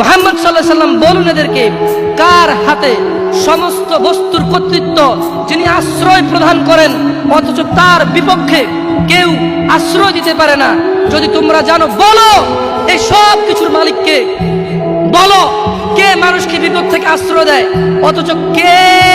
মোহাম্মদ সাল্লাহ সাল্লাম বলুন এদেরকে, কার হাতে সমস্ত বস্তুর কর্তৃত্ব যিনি আশ্রয় প্রদান করেন, অথচ তার বিপক্ষে কেউ আশ্রয় দিতে পারে না। যদি তোমরা জানো, বলো এই সব কিছুর মালিককে। বলো কে মানুষকে বিপদ থেকে আশ্রয় দেয়, অথচ কেউ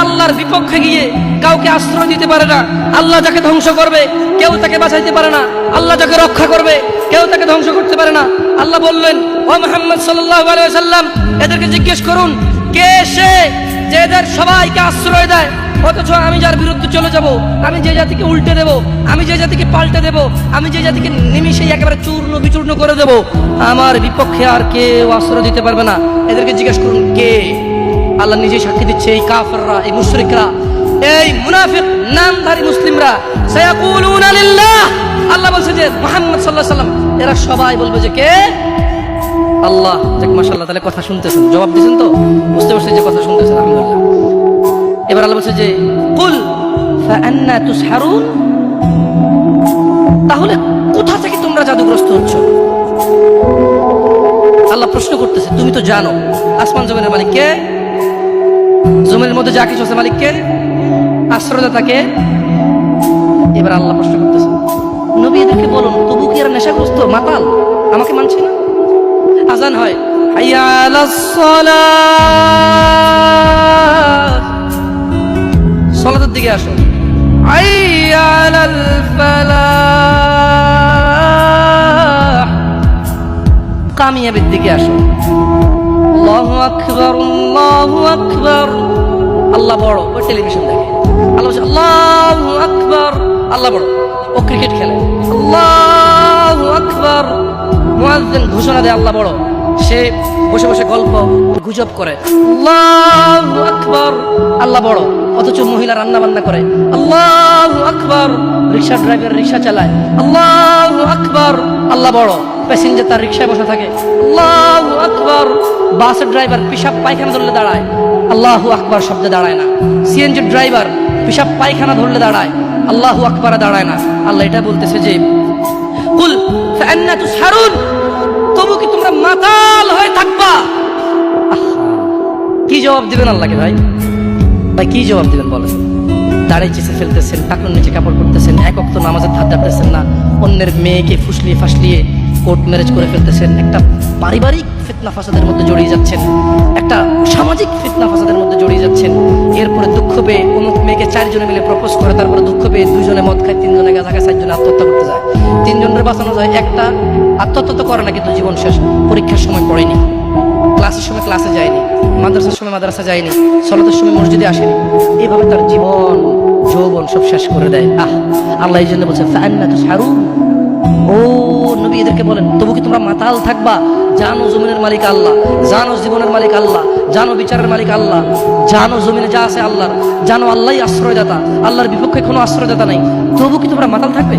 আল্লাহর বিপক্ষে গিয়ে কাউকে আশ্রয় দিতে পারে না। আল্লাহ যাকে ধ্বংস করবে, কেউ তাকে বাঁচাইতে পারে না। আল্লাহ যাকে রক্ষা করবে, কেউ তাকে ধ্বংস করতে পারে না। আল্লাহ বললেন, ও মোহাম্মদ সাল্লাহ সাল্লাম এদেরকে জিজ্ঞেস করুন, কে সে যে এদের সবাইকে আশ্রয় দেয়? অথচ আমি যার বিরুদ্ধে চলে যাব, আমি যে জাতিকে উল্টে দেব, আমি যে জাতিকে পাল্টে দেব, আমি যে জাতিকে নিমিশে একেবারে চূর্ণ বিচূর্ণ করে দেব, আমার বিপক্ষে আর কেউ আশ্রয় দিতে পারবে না। এদেরকে জিজ্ঞেস করুন, কে? আল্লাহ নিজেই সাক্ষী দিচ্ছে, এই কাফররা, এই মুশরিকরা, এই মুনাফিক, নামধারী মুসলিমরা। আল্লাহ বলছে যে, মুহাম্মদ আলাইহি সাল্লাম, এরা সবাই বলবে যে কে? আল্লাহ। যাক, মাশাআল্লাহ, তাহলে কথা শুনতেছেন। জবাব দিয়েছেন তো? বুঝতে পারছি যে কথা শুনতেছেন, আলহামদুলিল্লাহ। এবার আল্লাহ বলছে যে, কুল ফাআন্না তুসহারুন। তাহলে কোথা থেকে তোমরা জাদুগ্রস্ত হচ্ছ? আল্লাহ প্রশ্ন করতেছে, তুমি তো জানো। আসমান জমিনের মালিক কে? জমিনের মধ্যে যা কিছু আছে মালিক কে আশ্রয়দাতা কে এবার আল্লাহ প্রশ্ন করতেছে, নবী এদেরকে বলুন, তবু কি এরা নেশাগ্রস্ত? মাতাল? আমাকে মানছে না? আজান হয় সলাতের দিকে আসো কামিয়াবির দিকে আসো আল্লাহু আকবার আল্লাহু আকবার। আল্লাহ বড়, ওই টেলিভিশন দেখে। আল্লাহ আল্লাহু আকবার। আল্লাহ বড়, ও ক্রিকেট খেলে। আল্লাহু আকবার। মুয়াজ্জিন ঘোষণা দেয়, আল্লাহ বড়। সে বসে বসে গল্প, গুজব করে। আল্লাহু আকবার। আল্লাহ বড়, অথচ মহিলা রান্না বান্না করে। আল্লাহু আকবার। রিক্সা ড্রাইভার রিক্সা চালায়। আল্লাহু আকবার। আল্লাহ বড় প্যাসেঞ্জার তার রিক্সায় বসে থাকে। আল্লাহু আকবার। বাসের ড্রাইভার পিসাব পায়খানা ধরলে দাঁড়ায়। আল্লাহু আকবার শব্দে দাঁড়ায় না। সিএনজি ড্রাইভার পিসাব পায়খানা ধরলে দাঁড়ায়। আল্লাহু আকবারে দাঁড়ায় না। আল্লাহ এটা বলতেছে যে, কুল তুসহারুন তবু কি তোমরা মাতাল হয়ে থাকবা? কি জবাব দিবেন আল্লাহকে ভাই? ভাই, কি জবাব দিবেন বলেন? দাঁড়িয়ে চেষে ফেলতেছেন, টাকনুর নিচে কাপড় করতেছেন একক তো নামাজের ধার ধারতেছেন না। অন্যের মেয়েকে ফুসলিয়ে ফাসলিয়ে কোর্ট ম্যারেজ করে ফেলতেছেন। একটা পারিবারিক ফিতনা ফাসাদের মধ্যে জড়িয়ে যাচ্ছেন। একটা সামাজিক ফিতনা ফাসাদের মধ্যে জড়িয়ে যাচ্ছেন। এরপরে দুঃখ পেয়ে অমুক মেয়েকে চারজনে মিলে প্রপোজ করে, তারপরে দুঃখ পেয়ে দুজনে মদ খায়, তিনজনে গাঁজা খায়, চারজনে আত্মহত্যা করতে যায়। তিনজনের বাঁচানো যায়। একটা আত্মহত্যা করে না, কিন্তু জীবন শেষ। পরীক্ষার সময় পড়েনি। ক্লাসের সময় ক্লাসে যায়নি। মাদ্রাসার সময় মাদ্রাসা যায়নি। সলাতের সময় মসজিদে আসেনি। এভাবে তার জীবন, যৌবন সব শেষ করে দেয়। আহ, আল্লাহ এই জন্য বলছে ফান্না তো সারু ও নবী এদেরকে বলেন, তবু কি তোমরা মাতাল থাকবা? জানো জমিনের মালিক আল্লাহ, জানো জীবনের মালিক আল্লাহ, জানো বিচারের মালিক আল্লাহ, জানো জমিনে যা আছে আল্লাহর, জানো আল্লাহই আশ্রয়দাতা, আল্লাহর বিপক্ষে কোনো আশ্রয়দাতা নাই। তবু কি তোমরা মাতাল থাকবে?